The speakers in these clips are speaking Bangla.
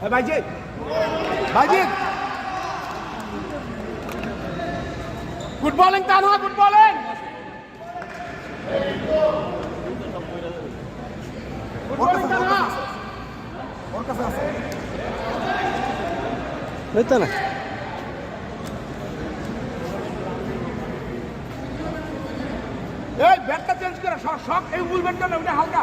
Hey, Majid. Majid. Good bowling, Tanha. Good bowling. Good bowling, Tanha. ওই তো না এই ব্যাটটা চেঞ্জ করে শক এই মুভমেন্টটা না ওটা হালকা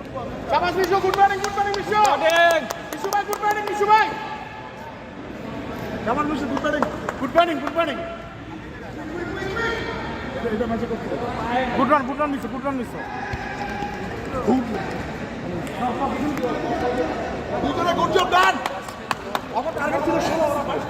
Shabash, Mishu, good batting, good batting, Mishu. Mishu bhai, good batting, Mishu bhai. Come on, Mishu, good batting. Good batting, good batting. এটা- এটা match এ করতে হবে। Good run, good run, Mishu, good run, Mishu. দুজনে good job done. আমার টার্গেট ছিল ষোলো বাইশ